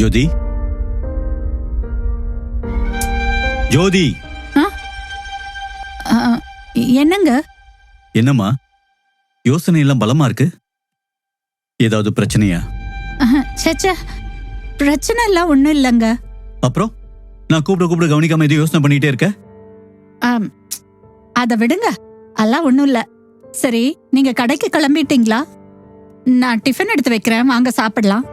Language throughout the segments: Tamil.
ஜோதி? ஜோதி! என்னங்க? என்னம்மா? யோசனை எல்லாம் பலமா இருக்கு? ஏதாவது பிரச்சனையா? சேச்சே பிரச்சனை எல்லாம் ஒண்ணும் இல்லைங்க. அப்புறம்? நான் கூப்பிட கூப்பிட கவனிக்காம எதுவும் யோசனை பண்ணிட்டே இருக்க? அத விடுங்க. அதெல்லாம் ஒண்ணும் இல்ல. சரி நீங்க கடைக்கு கிளம்பிட்டீங்களா? நான் டிஃபன் எடுத்து வைக்கிறேன். வாங்க சாப்பிடலாம்.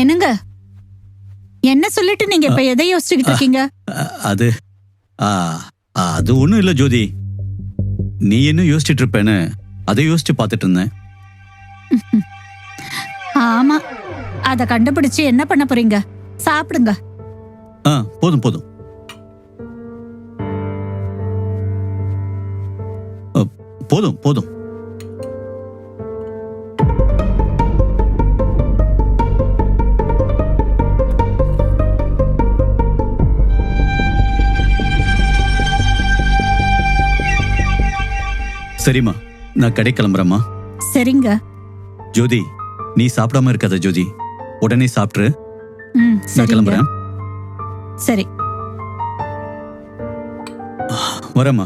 என்னங்க? என்ன சொல்லிட்டு நீங்க இப்ப எதை யோசிச்சுக்கிட்டு இருக்கீங்க? அது அது ஒண்ணும் இல்ல ஜோதி. நீ என்ன யோசிச்சுட்டு இருப்பேன்னு அதை யோசிச்சு பார்த்துட்டு இருந்தேன். ஆமா. அத கண்டுபிடிச்சு என்ன பண்ண போறீங்க? சாப்பிடுங்க. ஆ போதும் போதும். போதும் போதும். சரிம்மா. நான் கடை கிளம்புறேம்மா. சரிங்க. ஜோதி நீ சாப்பிடாம இருக்காத ஜோதி. உடனே சாப்பிட்ரு ம் நான் சரிங்க. கிளம்புறேன். சரி. வரேம்மா.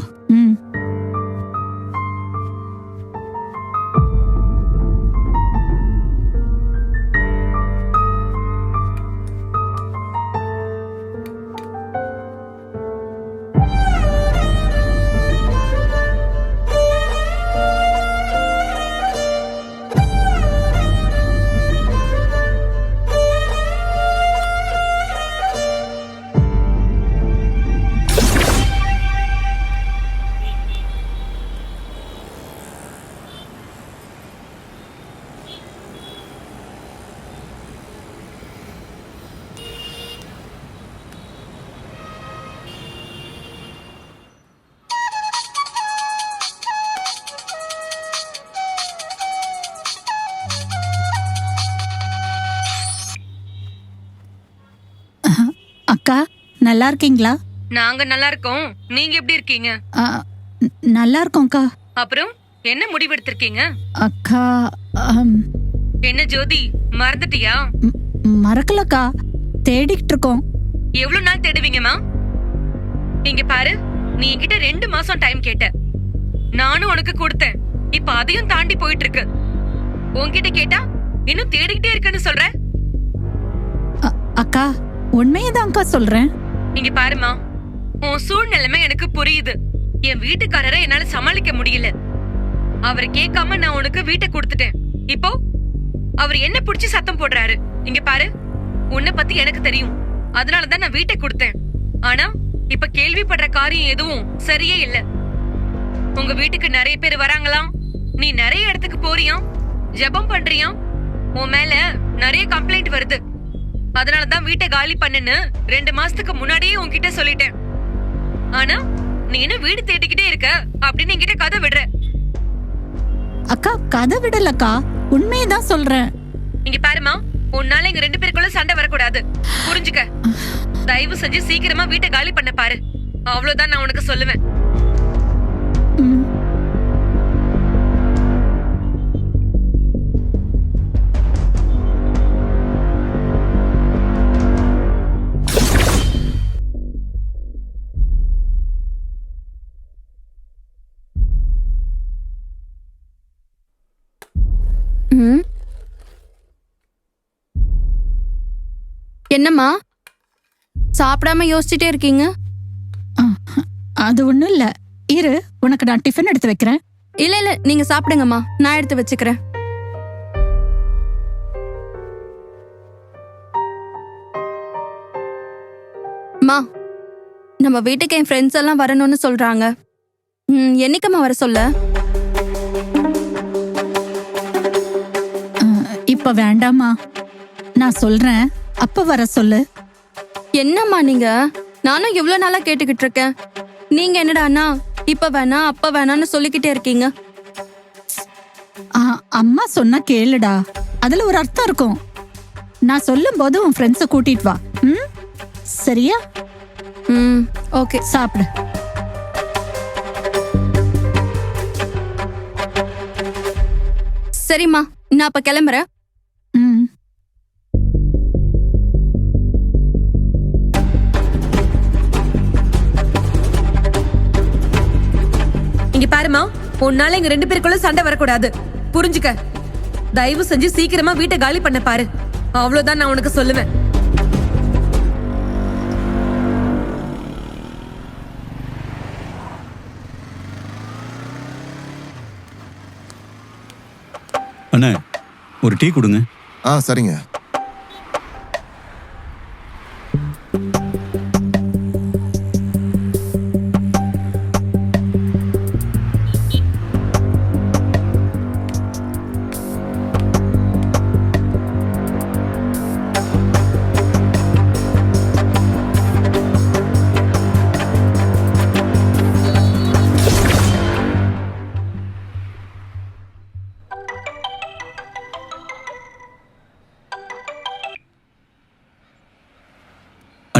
நல்லா இருக்கீங்களா? நாங்க நல்லா இருக்கோம். நீங்க எப்படி இருக்கீங்க? ஆ, ந- நல்லா இருக்கோம்க்கா அப்புறம் என்ன முடிவெடுத்திருக்கீங்க அக்கா ஆம், என்ன ஜோதி மறந்துட்டியா? ம், மறக்கலக்கா. தேடிக்கிட்டு இருக்கோம் எவ்வளவு நாள் தேடுவீங்கம்மா இங்க பாரு நீ என்கிட்ட ரெண்டு மாசம் டைம் கேட்ட. நானும் உனக்கு கொடுத்தேன். இப்ப அதையும் தாண்டி போயிட்டு இருக்கு உன்கிட்ட கேட்டா இன்னும் தேடிக்கிட்டே இருக்குன்னு சொல்ற? அ- அக்கா உண்மையதான்க்கா சொல்றேன். இங்க பாருமா உன் சூழ்நிலைமை எனக்கு புரியுது. என் வீட்டுக்காரரை என்னால சமாளிக்க முடியல. அவர் கேட்காம நான் உனக்கு வீட்டை கொடுத்துட்டேன். இப்போ அவர் என்ன புடிச்சு சத்தம் போடுறாரு? இங்க பாரு உன்னை பத்தி எனக்கு தெரியும். அதனாலதான் நான் வீட்டை கொடுத்தேன். ஆனா இப்ப கேள்விப்படுற காரியம் எதுவும் சரியே இல்ல. உங்க வீட்டுக்கு நிறைய பேர் வராங்களாம். நீ நிறைய இடத்துக்கு போறியாம். ஜெபம் பண்றியாம். உன் மேல நிறைய கம்ப்ளைண்ட் வருது. அதனாலதான் வீட்டை காலி பண்ணுன்னு ரெண்டு மாசத்துக்கு முன்னாடியே உன்கிட்ட சொல்லிட்டேன். ஆனா நீ இன்னும் வீடு தேடிக்கிட்டே இருக்க அப்படின்னு என்கிட்ட கதை விடுற. அக்கா கதை விடலக்கா. உண்மையதான் சொல்றேன். இங்க பாருமா உன்னால எங்க ரெண்டு பேருக்குள்ள சண்டை வரக்கூடாது. புரிஞ்சுக்க. தயவு செஞ்சு சீக்கிரமா வீட்டை காலி பண்ண பாரு. அவ்வளவுதான் நான் உனக்கு சொல்லுவேன். என்னம்மா? சாப்பிடாம யோசிச்சுட்டே இருக்கீங்க? அது ஒண்ணும் இல்ல. இரு உனக்கு நான் டிஃபன் எடுத்து வைக்கிறேன். இல்ல இல்ல நீங்க சாப்பிடுங்கம்மா. நான் எடுத்து வச்சுக்கிறேன். அம்மா நம்ம வீட்டுக்கு என் ஃப்ரெண்ட்ஸ் எல்லாம் வரணும்னு சொல்றாங்க. ம், என்னைக்கம்மா வர சொல்ல? இப்ப வேண்டாமா நான் சொல்றேன். அப்ப வர சொல்லு. என்னம்மா நீங்க? நானும் எவ்வளவு நாளா கேட்டுக்கிட்டு இருக்கேன். நீங்க என்னடான்னா இப்ப வேணா அப்ப வேணான்னு சொல்லிக்கிட்டே இருக்கீங்க. ஆ, அம்மா சொன்னா கேளுடா. அதுல ஒரு அர்த்தம் இருக்கும். நான் சொல்லும் போது உன் ஃப்ரெண்ட்ஸை கூட்டிட்டு வா. ம்? சரியா? ம் ஓகே. சாப்பிடு. சரிம்மா நான் அப்ப கிளம்புறேன். உன்னால எங்க ரெண்டு பேருக்குள்ள சண்டை வரக்கூடாது. புரிஞ்சுக்க? தயவு செஞ்சு சீக்கிரமா வீட்டை காலி பண்ண பாரு. அவ்வளவுதான் நான் உனக்கு சொல்லுவேன். அண்ணே ஒரு டீ கொடுங்க. ஆ சரிங்க.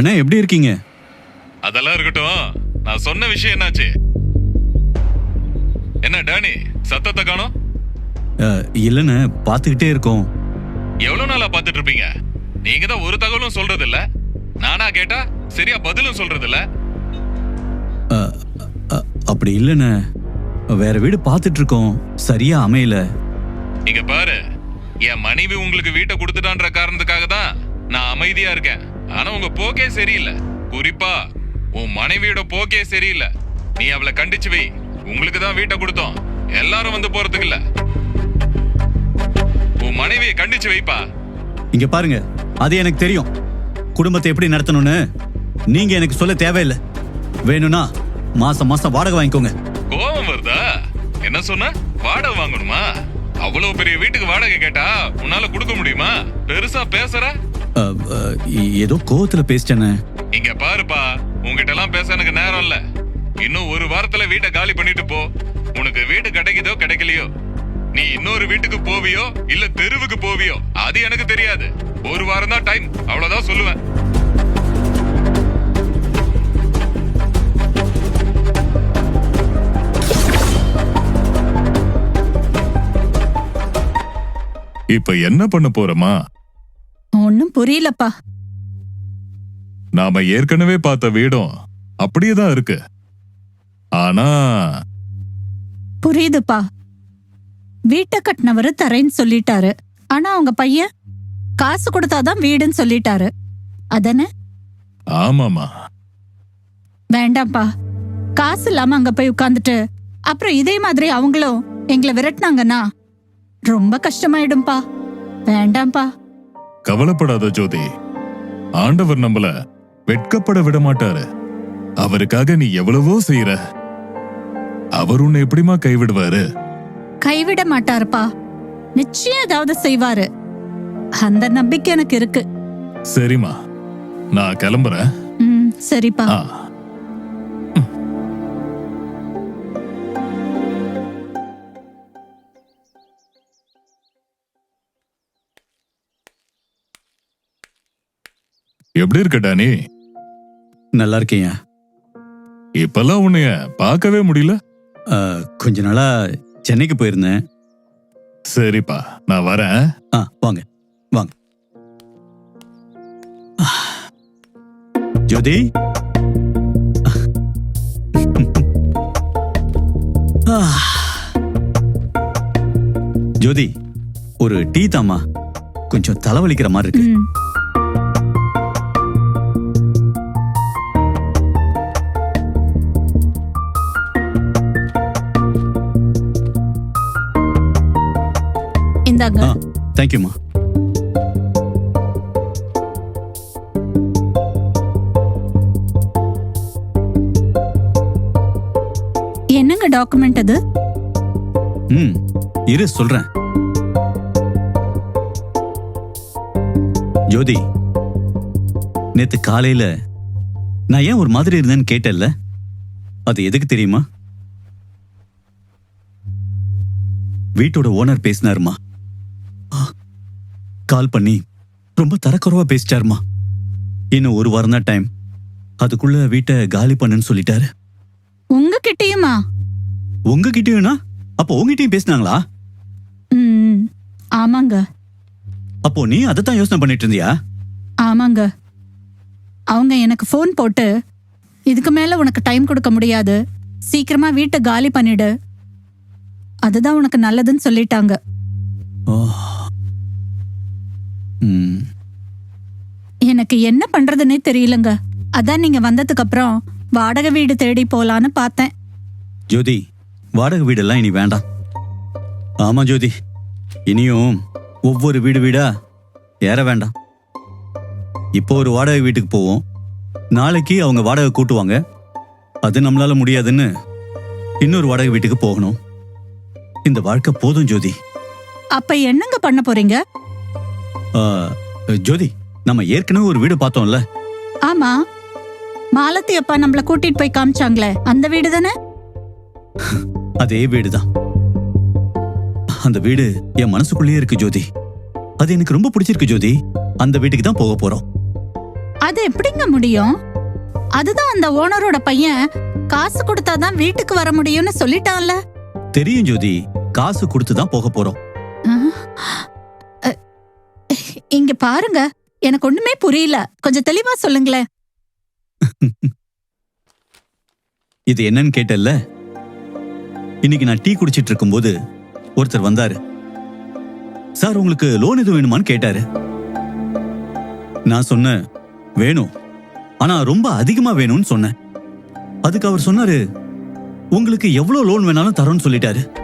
அண்ணே எப்படி இருக்கீங்க? அதெல்லாம் இருக்கட்டும். நான் சொன்ன விஷயம் என்னாச்சு? என்ன டானி சத்தத்தை காணோம்? இல்லைண்ணே பார்த்துக்கிட்டே இருக்கோம். எவ்வளவு நாளா பார்த்துட்டு இருப்பீங்க? நீங்க தான் ஒரு தகவலும் சொல்றது இல்ல நானா கேட்டா சரியா பதிலும் சொல்றது இல்ல அப்படி இல்லைண்ணே. வேற வீடு பார்த்துட்டு இருக்கோம். சரியா அமையல. இங்க பாரு. என் மனைவி உங்களுக்கு வீட்டை கொடுத்துட்டான்ற காரணத்துக்காக தான் நான் அமைதியா இருக்கேன். ஆனா உங்க போக்கே சரியில்லை. குறிப்பா உன் மனைவியோட போக்கே சரியில்லை. நீ அவளை கண்டிச்சு வை. உங்களுக்கு தான் வீட்டை கொடுத்தோம். எல்லாரும் வந்து போறதுக்கு இல்ல. உன் மனைவியை கண்டிச்சு வைப்பா. இங்க பாருங்க அது எனக்கு தெரியும். குடும்பத்தை எப்படி நடத்தணும்னு நீங்க எனக்கு சொல்ல தேவையில்லை. வேணும்னா மாசம் மாசம் வாடகை வாங்கிக்கோங்க. கோபம் வருதா? என்ன சொன்ன? வாடகை வாங்கணுமா? அவ்வளவு பெரிய வீட்டுக்கு வாடகை கேட்டா உன்னால கொடுக்க முடியுமா? பெருசா பேசுற? ஏதோ கோவத்துல பேசிட்டேனே. இங்க பாருப்பா உன்கிட்ட எல்லாம் பேச எனக்கு நேரம் இல்ல. இன்னும் ஒரு வாரத்துல வீட்டை காலி பண்ணிட்டு போ. உனக்கு வீடு கிடைக்குதோ கிடைக்கலையோ. நீ இன்னொரு வீட்டுக்கு போவியோ இல்ல தெருவுக்கு போவியோ அது எனக்கு தெரியாது. ஒரு வாரம் தான் டைம். அவ்வளவுதான் சொல்லுவேன். இப்ப என்ன பண்ண போறோமா? ஒன்னும் புரியலப்பா. நாம ஏற்கனவே பார்த்த வீடும் அப்படியே தான் இருக்கு. ஆனா புரியுதுப்பா. வீட்டை கட்டினவரு தரேன்னு சொல்லிட்டாரு. ஆனா அவங்க பையன் காசு கொடுத்தாதான் வீடுன்னு சொல்லிட்டாரு. அதானே ஆமாமா வேண்டாம்ப்பா. காசு இல்லாம அங்க போய் உட்காந்துட்டு அப்புறம் இதே மாதிரி அவங்களும் எங்களை விரட்டினாங்கன்னா ரொம்ப கஷ்டமாயிடும்பா வேண்டாம்ப்பா. கவலைப்படாத ஜோதி. ஆண்டவர் நம்மள வெட்கப்பட விட மாட்டாரு அவருக்காக நீ எவ்வளவோ செய்யற அவர் உன்னை எப்படிமா கைவிடுவாரு? கைவிட மாட்டாருப்பா. நிச்சயம் ஏதாவது செய்வாரு. அந்த நம்பிக்கை எனக்கு இருக்கு. சரிம்மா. நான் கிளம்புறேன். ம் சரிப்பா. ஆ. எப்படி இருக்க டானி? நல்லா இருக்கீங்க இப்பெல்லாம் உன்னைய பார்க்கவே முடியல? கொஞ்ச நாளா சென்னைக்கு போயிருந்தேன். சரிப்பா நான் வரேன். ஆ வாங்க வாங்க. ஜோதி. ஜோதி ஒரு டீ தாமா கொஞ்சம் தலைவலிக்கிற மாதிரி இருக்கு. இந்தாங்க தேங்க்யூமா என்னங்க டாக்குமெண்ட் அது? ம் இரு சொல்றேன். ஜோதி நேத்து காலையில நான் ஏன் ஒரு மாதிரி இருந்தேன்னு கேட்டல அது எதுக்கு தெரியுமா? வீட்டோட ஓனர் பேசினாருமா? கால் பண்ணி ரொம்ப தரக்குறவா பேசிட்டாருமா. இன்னும் ஒரு வாரம் தான் டைம் அதுக்குள்ள வீட்டை காலி பண்ணுன்னு சொல்லிட்டாரு. உங்ககிட்டயுமா? உங்ககிட்டயும்னா? அப்போ உங்ககிட்டயும் பேசினாங்களா? ம் ஆமாங்க. அப்போ நீ அதைத்தான் யோசனை பண்ணிட்டு இருந்தியா? ஆமாங்க. அவங்க எனக்கு ஃபோன் போட்டு இதுக்கு மேல உனக்கு டைம் கொடுக்க முடியாது. சீக்கிரமா வீட்டை காலி பண்ணிடு. அதுதான் உனக்கு நல்லதுன்னு சொல்லிட்டாங்க. ஓ. ம், எனக்கு என்ன பண்றதுன்னே தெரியலங்க. அதான் நீங்க வந்ததுக்கு அப்புறம் வாடகை வீடு தேடி போலான்னு பார்த்தேன். ஜோதி வாடகை வீடெல்லாம் இனி வேண்டாம். ஆமா ஜோதி இனியும் ஒவ்வொரு வீடு வீடா ஏற வேண்டாம். இப்போ ஒரு வாடகை வீட்டுக்கு போவோம். நாளைக்கு அவங்க வாடகை கூட்டுவாங்க. அது நம்மளால முடியாதுன்னு இன்னொரு வாடகை வீட்டுக்கு போகணும். இந்த வாழ்க்கை போதும் ஜோதி. அப்ப என்னங்க பண்ண போறீங்க? ஜோதி நம்ம ஏற்கனவே ஒரு வீடு பார்த்தோம்ல. ஆமா. மாலத்தி அப்பா நம்மள கூட்டிட்டு போய் காமிச்சாங்களே அந்த வீடு தானே? அதே வீடுதான். அந்த வீடு என் மனசுக்குள்ளேயே இருக்கு ஜோதி. அது எனக்கு ரொம்ப பிடிச்சிருக்கு ஜோதி. அந்த வீட்டுக்கு தான் போக போறோம். அது எப்படிங்க முடியும்? அதுதான் அந்த ஓனரோட பையன் காசு கொடுத்தாதான் வீட்டுக்கு வர முடியும்னு சொல்லிட்டான்ல. தெரியும் ஜோதி. காசு கொடுத்து தான் போக போறோம் பாருங்க எனக்கு ஒண்ணுமே புரியல. கொஞ்சம் தெளிவா சொல்லுங்களேன். இது என்னன்னு கேட்டல்ல? இன்னைக்கு நான் டீ குடிச்சிட்டு இருக்கும்போது ஒருத்தர் வந்தாரு. சார் உங்களுக்கு லோன் எதுவும் வேணுமான்னு கேட்டாரு. நான் சொன்னேன் வேணும். ஆனா ரொம்ப அதிகமா வேணும்னு சொன்னேன். அதுக்கு அவர் சொன்னாரு உங்களுக்கு எவ்வளவு லோன் வேணாலும் தரோன்னு சொல்லிட்டாரு.